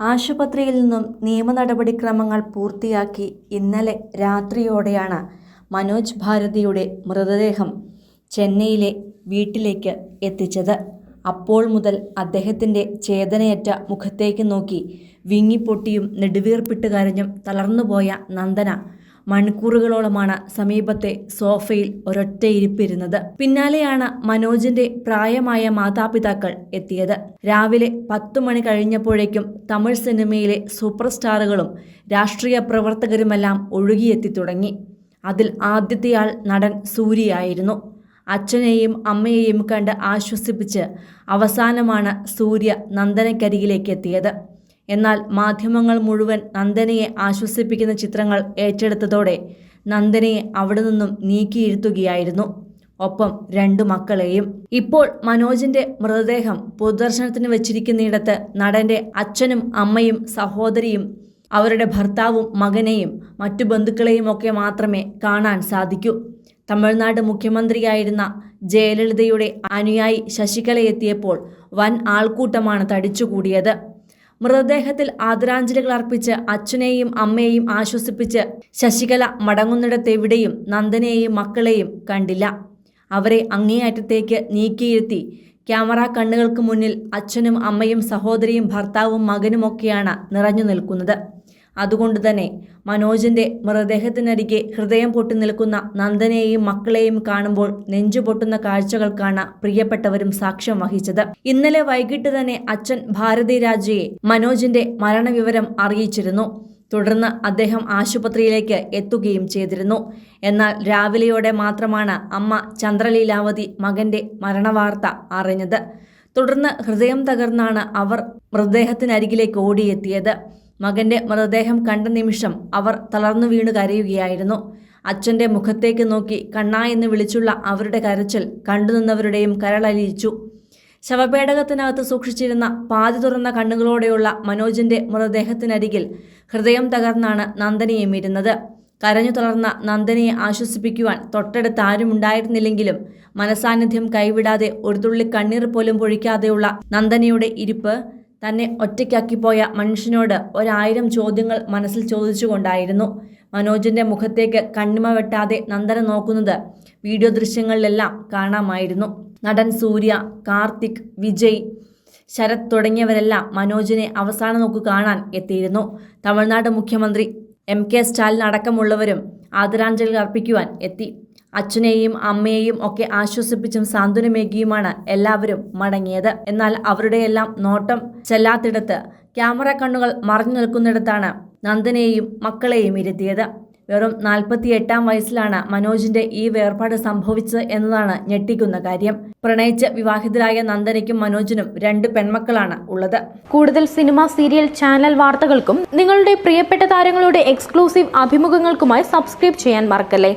ആശുപത്രിയിൽ നിന്നും നിയമ നടപടിക്രമങ്ങൾ പൂർത്തിയാക്കി ഇന്നലെ രാത്രിയോടെയാണ് മനോജ് ഭാരതിയുടെ മൃതദേഹം ചെന്നൈയിലെ വീട്ടിലേക്ക് എത്തിച്ചത്. അപ്പോൾ മുതൽ അദ്ദേഹത്തിന്റെ ചേതനയറ്റ മുഖത്തേക്ക് നോക്കി വിങ്ങിപ്പൊട്ടിയും നെടുവീർപ്പിട്ട് കരഞ്ഞും തളർന്നുപോയ നന്ദന മണിക്കൂറുകളോളമാണ് സമീപത്തെ സോഫയിൽ ഒരൊറ്റ ഇരിപ്പിരുന്നത് പിന്നാലെയാണ് മനോജിന്റെ പ്രായമായ മാതാപിതാക്കൾ എത്തിയത്. രാവിലെ പത്തു മണി കഴിഞ്ഞപ്പോഴേക്കും തമിഴ് സിനിമയിലെ സൂപ്പർ സ്റ്റാറുകളും രാഷ്ട്രീയ പ്രവർത്തകരുമെല്ലാം ഒഴുകിയെത്തി തുടങ്ങി. അതിൽ ആദ്യത്തെയാൾ നടൻ സൂര്യയായിരുന്നു. അച്ഛനെയും അമ്മയെയും കണ്ട് ആശ്വസിപ്പിച്ച് അവസാനമാണ് സൂര്യ നന്ദനക്കരികിലേക്ക് എത്തിയത്. എന്നാൽ മാധ്യമങ്ങൾ മുഴുവൻ നന്ദനയെ ആശ്വസിപ്പിക്കുന്ന ചിത്രങ്ങൾ ഏറ്റെടുത്തതോടെ നന്ദനയെ അവിടെ നിന്നും നീക്കിയിരുത്തുകയായിരുന്നു. ഒപ്പം രണ്ടു മക്കളെയും. ഇപ്പോൾ മനോജിന്റെ മൃതദേഹം പൊതുദർശനത്തിന് വെച്ചിരിക്കുന്നിടത്ത് നടന്റെ അച്ഛനും അമ്മയും സഹോദരിയും അവരുടെ ഭർത്താവും മകനെയും മറ്റു ബന്ധുക്കളെയും ഒക്കെ മാത്രമേ കാണാൻ സാധിക്കൂ. തമിഴ്നാട് മുഖ്യമന്ത്രിയായിരുന്ന ജയലളിതയുടെ അനുയായി ശശികലയെത്തിയപ്പോൾ വൻ ആൾക്കൂട്ടമാണ് തടിച്ചുകൂടിയത്. മൃതദേഹത്തിൽ ആദരാഞ്ജലികൾ അർപ്പിച്ച് അച്ഛനെയും അമ്മയെയും ആശ്വസിപ്പിച്ച് ശശികല മടങ്ങുന്നിടത്തെവിടെയും നന്ദനെയും മക്കളെയും കണ്ടില്ല. അവരെ അങ്ങേയറ്റത്തേക്ക് നീക്കിയിരുത്തി. ക്യാമറ കണ്ണുകൾക്ക് മുന്നിൽ അച്ഛനും അമ്മയും സഹോദരിയും ഭർത്താവും മകനുമൊക്കെയാണ് നിറഞ്ഞു നിൽക്കുന്നത്. അതുകൊണ്ട് തന്നെ മനോജിന്റെ മൃതദേഹത്തിനരികെ ഹൃദയം പൊട്ടി നിൽക്കുന്ന നന്ദനെയും മക്കളെയും കാണുമ്പോൾ നെഞ്ചു പൊട്ടുന്ന കാഴ്ചകൾക്കാണ് പ്രിയപ്പെട്ടവരും സാക്ഷ്യം വഹിച്ചത്. ഇന്നലെ വൈകിട്ട് തന്നെ അച്ഛൻ ഭാരതി രാജയെ മനോജിന്റെ മരണവിവരം അറിയിച്ചിരുന്നു. തുടർന്ന് അദ്ദേഹം ആശുപത്രിയിലേക്ക് എത്തുകയും ചെയ്തിരുന്നു. എന്നാൽ രാവിലെയോടെ മാത്രമാണ് അമ്മ ചന്ദ്രലീലാവതി മകന്റെ മരണവാർത്ത അറിഞ്ഞത്. തുടർന്ന് ഹൃദയം തകർന്നാണ് അവർ മൃതദേഹത്തിനരികിലേക്ക് ഓടിയെത്തിയത്. മകന്റെ മൃതദേഹം കണ്ട നിമിഷം അവർ തളർന്നു വീണു കരയുകയായിരുന്നു. അച്ഛന്റെ മുഖത്തേക്ക് നോക്കി കണ്ണാ എന്ന് വിളിച്ചുള്ള അവരുടെ കരച്ചിൽ കണ്ടുനിന്നവരുടെയും കരളലിയിച്ചു. ശവപേടകത്തിനകത്ത് സൂക്ഷിച്ചിരുന്ന പാതി തുറന്ന കണ്ണുകളോടെയുള്ള മനോജിന്റെ മൃതദേഹത്തിനരികിൽ ഹൃദയം തകർന്നാണ് നന്ദനിയെ മീരുന്നത്. കരഞ്ഞു തളർന്ന നന്ദനയെ ആശ്വസിപ്പിക്കുവാൻ തൊട്ടടുത്ത് ആരും ഉണ്ടായിരുന്നില്ലെങ്കിലും മനസാന്നിധ്യം കൈവിടാതെ ഒരു തുള്ളി കണ്ണീർ പോലും പൊഴിക്കാതെയുള്ള നന്ദനിയുടെ ഇരിപ്പ് തന്നെ ഒറ്റയ്ക്കാക്കിപ്പോയ മനുഷ്യനോട് ഒരായിരം ചോദ്യങ്ങൾ മനസ്സിൽ ചോദിച്ചുകൊണ്ടായിരുന്നു മനോജിന്റെ മുഖത്തേക്ക് കണ്ണിമ വെട്ടാതെ നന്ദന നോക്കുന്നത്. വീഡിയോ ദൃശ്യങ്ങളിലെല്ലാം കാണാമായിരുന്നു. നടൻ സൂര്യ കാർത്തിക് വിജയ് ശരത് തുടങ്ങിയവരെല്ലാം മനോജിനെ അവസാന നോക്കു കാണാൻ എത്തിയിരുന്നു. തമിഴ്നാട് മുഖ്യമന്ത്രി എം കെ സ്റ്റാലിൻ അടക്കമുള്ളവരും ആദരാഞ്ജലി അർപ്പിക്കുവാൻ എത്തി. അച്ഛനെയും അമ്മയെയും ഒക്കെ ആശ്വസിപ്പിച്ചും സാന്ത്വനമേകിയുമാണ് എല്ലാവരും മടങ്ങിയത്. എന്നാൽ അവരുടെയെല്ലാം നോട്ടം ചെല്ലാത്തിടത്ത് ക്യാമറ കണ്ണുകൾ മറഞ്ഞു നിൽക്കുന്നിടത്താണ് നന്ദനെയും മക്കളെയും ഇരുത്തിയത്. വെറും നാൽപ്പത്തി എട്ടാം വയസ്സിലാണ് മനോജിന്റെ ഈ വേർപാട് സംഭവിച്ചത് എന്നതാണ് ഞെട്ടിക്കുന്ന കാര്യം. പ്രണയിച്ച് വിവാഹിതരായ നന്ദനയ്ക്കും മനോജിനും രണ്ട് പെൺമക്കളാണ് ഉള്ളത്. കൂടുതൽ സിനിമ സീരിയൽ ചാനൽ വാർത്തകൾക്കും നിങ്ങളുടെ പ്രിയപ്പെട്ട താരങ്ങളുടെ എക്സ്ക്ലൂസീവ് അഭിമുഖങ്ങൾക്കുമായി സബ്സ്ക്രൈബ് ചെയ്യാൻ മറക്കല്ലേ?